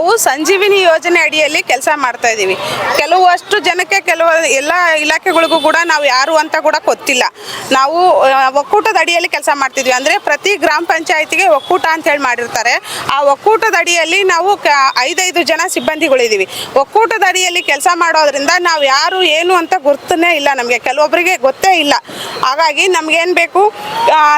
ನಾವು ಸಂಜೀವಿನಿ ಯೋಜನೆ ಅಡಿಯಲ್ಲಿ ಕೆಲಸ ಮಾಡ್ತಾ ಇದ್ದೀವಿ. ಕೆಲವಷ್ಟು ಜನಕ್ಕೆ ಕೆಲವು ಎಲ್ಲ ಇಲಾಖೆಗಳಿಗೂ ಕೂಡ ನಾವು ಯಾರು ಅಂತ ಕೂಡ ಗೊತ್ತಿಲ್ಲ. ನಾವು ಒಕ್ಕೂಟದ ಅಡಿಯಲ್ಲಿ ಕೆಲಸ ಮಾಡ್ತಿದ್ವಿ. ಅಂದರೆ ಪ್ರತಿ ಗ್ರಾಮ ಪಂಚಾಯತಿಗೆ ಒಕ್ಕೂಟ ಅಂತ ಹೇಳಿ ಮಾಡಿರ್ತಾರೆ. ಆ ಒಕ್ಕೂಟದ ಅಡಿಯಲ್ಲಿ ನಾವು ಐದೈದು ಜನ ಸಿಬ್ಬಂದಿಗಳಿದ್ದೀವಿ. ಒಕ್ಕೂಟದ ಅಡಿಯಲ್ಲಿ ಕೆಲಸ ಮಾಡೋದ್ರಿಂದ ನಾವು ಯಾರು ಏನು ಅಂತ ಗುರ್ತನೇ ಇಲ್ಲ ನಮಗೆ. ಕೆಲವೊಬ್ಬರಿಗೆ ಗೊತ್ತೇ ಇಲ್ಲ. ಹಾಗಾಗಿ ನಮಗೇನು ಬೇಕು?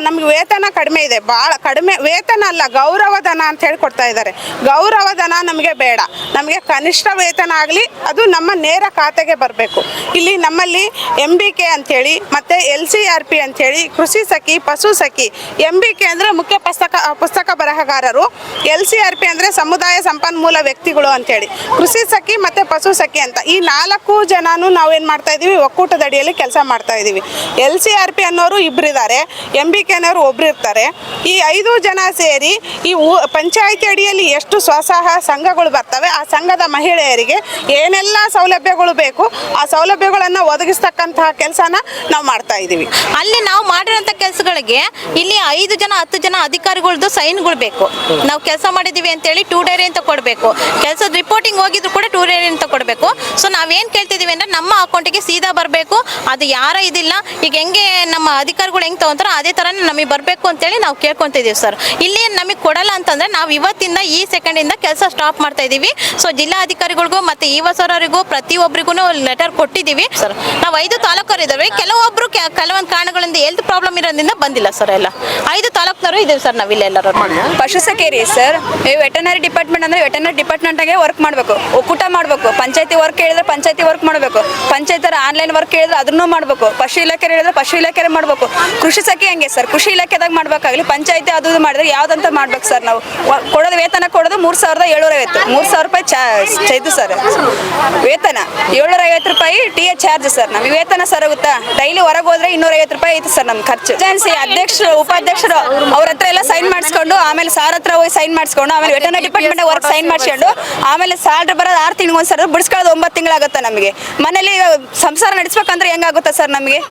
ನಮಗೆ ವೇತನ ಕಡಿಮೆ ಇದೆ. ಭಾಳ ಕಡಿಮೆ, ವೇತನ ಅಲ್ಲ ಗೌರವಧನ ಅಂತ ಹೇಳಿ ಕೊಡ್ತಾ ಇದ್ದಾರೆ ಗೌರವಧನ ನಮಗೆ ಬೇಡ. ನಮಗೆ ಕನಿಷ್ಠ ವೇತನ ಆಗಲಿ, ಅದು ನಮ್ಮ ನೇರ ಖಾತೆಗೆ ಬರಬೇಕು. ಇಲ್ಲಿ ನಮ್ಮಲ್ಲಿ ಎಂ ಬಿ ಕೆ ಅಂಥೇಳಿ, ಮತ್ತು ಎಲ್ ಸಿ ಆರ್ ಪಿ ಅಂಥೇಳಿ, ಕೃಷಿ ಸಖಿ, ಪಶು ಸಖಿ ಎಂ ಬಿ ಕೆ ಅಂದರೆ ಮುಖ್ಯ ಪುಸ್ತಕ ಪುಸ್ತಕ ಬರಹಗಾರರು ಎಲ್ ಸಿ ಆರ್ ಪಿ ಅಂದರೆ ಸಮುದಾಯ ಸಂಪನ್ಮೂಲ ವ್ಯಕ್ತಿಗಳು ಅಂಥೇಳಿ, ಕೃಷಿ ಸಖಿ ಮತ್ತು ಪಶು ಸಖಿ ಅಂತ. ಈ ನಾಲ್ಕು ಜನನು ನಾವೇನು ಮಾಡ್ತಾ ಇದ್ದೀವಿ ಒಕ್ಕೂಟದ ಅಡಿಯಲ್ಲಿ ಕೆಲಸ ಮಾಡ್ತಾ ಇದ್ದೀವಿ ಎಲ್ ಸಿ ಆರ್ ಪಿ ಅನ್ನೋರು ಇಬ್ಬರಿದ್ದಾರೆ ಎಂ ಬಿ ಕೆ ಅನ್ನೋರು ಒಬ್ರು ಇರ್ತಾರೆ ಈ ಐದು ಜನ ಸೇರಿ ಈ ಪಂಚಾಯಿತಿ ಅಡಿಯಲ್ಲಿ ಎಷ್ಟು ಸ್ವಸಹಾಯ ಸಂಘಗಳು ಬರ್ತವೆ, ಆ ಸಂಘದ ಮಹಿಳೆಯರಿಗೆ ಏನೆಲ್ಲ ಸೌಲಭ್ಯಗಳು ಬೇಕು, ಆ ಸೌಲಭ್ಯಗಳನ್ನು ಒದಗಿಸ್ತಕ್ಕಂತಹ ಕೆಲಸನ ನಾವು ಮಾಡ್ತಾ ಇದ್ದೀವಿ ಅಲ್ಲಿ ನಾವು ಮಾಡಿರೋಂಥ ಕೆಲಸಗಳಿಗೆ ಇಲ್ಲಿ ಐದು ಜನ, ಹತ್ತು ಜನ ಅಧಿಕಾರಿಗಳದ್ದು ಸೈನ್ಗಳು ಬೇಕು. ನಾವು ಕೆಲಸ ಮಾಡಿದೀವಿ ಅಂತೇಳಿ ಟೂ ಡೇರಿ ಅಂತ ಕೊಡಬೇಕು. ಕೆಲಸದ ರಿಪೋರ್ಟಿಂಗ್ ಹೋಗಿದ್ರು ಕೂಡ ಟೂ ಡೇರಿ ಅಂತ ಕೊಡಬೇಕು. ಸೊ ನಾವೇನು ಕೇಳ್ತಿದ್ದೀವಿ ಅಂದ್ರೆ ನಮ್ಮ ಅಕೌಂಟಿಗೆ ಸೀದಾ ಬರಬೇಕು. ಅದು ಯಾರ ಇದಿಲ್ಲ, ಈಗ ಹೆಂಗೆ ನಮ್ಮ ಅಧಿಕಾರಿಗಳು ಹೆಂಗೆ ತಗೊಂತಾರೋ ಅದೇ ಥರ ನಮಗೆ ಬರಬೇಕು ಅಂತೇಳಿ ನಾವು ಕೇಳ್ಕೊತಿದ್ದೀವಿ ಸರ್. ಇಲ್ಲಿ ನಮಗೆ ಕೊಡಲ್ಲ ಅಂತಂದ್ರೆ ನಾವು ಇವತ್ತಿಂದ ಈ ಸೆಕೆಂಡಿಂದ ಕೆಲಸ ಸ್ಟಾಪ್ ಮಾಡ್ತಾ ಇದೀವಿ. ಸೊ ಜಿಲ್ಲಾ ಅಧಿಕಾರಿಗಳಿಗೂ ಮತ್ತೆ ಈ ಪ್ರತಿ ಪ್ರತಿಯೊಬ್ಬರಿಗೂ ಲೆಟರ್ ಕೊಟ್ಟಿದ್ದೀವಿ. ಸರ್ ನಾವು ಐದು ತಾಲೂಕರು ಇದ್ದಾವೆ ಕೆಲವೊಬ್ರು ಕೆಲವೊಂದು ಕಾರಣಗಳಿಂದ ಹೆಲ್ತ್ ಪ್ರಾಬ್ಲಮ್ ಇರೋದ್ರಿಂದ ಬಂದಿಲ್ಲ ಸರ್ ಎಲ್ಲ. ಐದು ತಾಲೂಕ್ನವರು ಇದ್ದೀವಿ ಸರ್ ನಾವಿಲ್ಲ ಎಲ್ಲರೂ. ಪಶುಸಕೇರಿ ಸರ್ ಈ ವೆಟನರಿ ಡಿಪಾರ್ಟ್ಮೆಂಟ್ ಅಂದ್ರೆ ವೆಟನರಿ ಡಿಪಾರ್ಟ್ಮೆಂಟಾಗೆ ವರ್ಕ್ ಮಾಡಬೇಕು. ಒಕ್ಕೂಟ ಮಾಡಬೇಕು. ಪಂಚಾಯತಿ ವರ್ಕ್ ಹೇಳಿದ್ರೆ ಪಂಚಾಯತಿ ವರ್ಕ್ ಮಾಡಬೇಕು. ಪಂಚಾಯತ್ ಆನ್ಲೈನ್ ವರ್ಕ್ ಹೇಳಿದ್ರೆ ಅದನ್ನೂ ಮಾಡಬೇಕು. ಪಶು ಇಲಾಖೆ ಹೇಳಿದ್ರೆ ಪಶು ಇಲಾಖೆ ಮಾಡಬೇಕು. ಕೃಷಿ ಸಖಿ ಹಂಗೆ ಸರ್ ಕೃಷಿ ಇಲಾಖೆದಾಗ ಮಾಡ್ಬೇಕಾಗ್ಲಿ. ಪಂಚಾಯತಿ ಅದು ಮಾಡಿದ್ರೆ ಯಾವ್ದಂತ ಮಾಡ್ಬೇಕು ಸರ್ ನಾವು. ಕೊಡೋದು ವೇತನ ಕೊಡೋದು ಮೂರ್ ಸಾವಿರದ ಏಳ್ನೂರ ಐವತ್ತು ಮೂರು ಸಾವಿರ ರೂಪಾಯಿ ಚಾ ಸರ್. ವೇತನ. ಏಳ್ನೂರ ಐವತ್ತು ರೂಪಾಯಿ ಟಿ ಎ ಚಾರ್ಜ್ ಸರ್. ನಮಗೆ ವೇತನ ಸರ್ ಆಗುತ್ತಾ? ಡೈಲಿ ಹೊರಗೆ ಹೋದ್ರೆ ಇನ್ನೂರ ಐವತ್ತು ರೂಪಾಯಿ ಐತೆ ಸರ್ ನಮ್ಮ ಖರ್ಚು. ಏಜೆನ್ಸಿ ಅಧ್ಯಕ್ಷರು, ಉಪಾಧ್ಯಕ್ಷರು ಅವ್ರ ಹತ್ರ ಎಲ್ಲ ಸೈನ್ ಮಾಡಿಸ್ಕೊಂಡು, ಆಮೇಲೆ ಸಾರ್ ಹತ್ರ ಹೋಗಿ ಸೈನ್ ಮಾಡಿಸ್ಕೊಂಡು, ಆಮೇಲೆ ವೇತನ ಡಿಪಾರ್ಟ್ಮೆಂಟ್ ವರ್ಕ್ ಸೈನ್ ಮಾಡಿಸ್ಕೊಂಡು, ಆಮೇಲೆ ಸ್ಯಾಲ್ರಿ ಬರೋದು ಆರು ತಿಂಗಳು ಒಂದ್ಸಲ ಬಿಡಿಸ್ಕೊಳ್ಳೋದು ಒಂಬತ್ತು ತಿಂಗಳಾಗುತ್ತೆ ನಮಗೆ? ಮನೇಲಿ ಸಂಸಾರ ನಡೆಸ್ಬೇಕಂದ್ರೆ ಹೆಂಗಾಗುತ್ತೆ ಸರ್ ನಮಗೆ?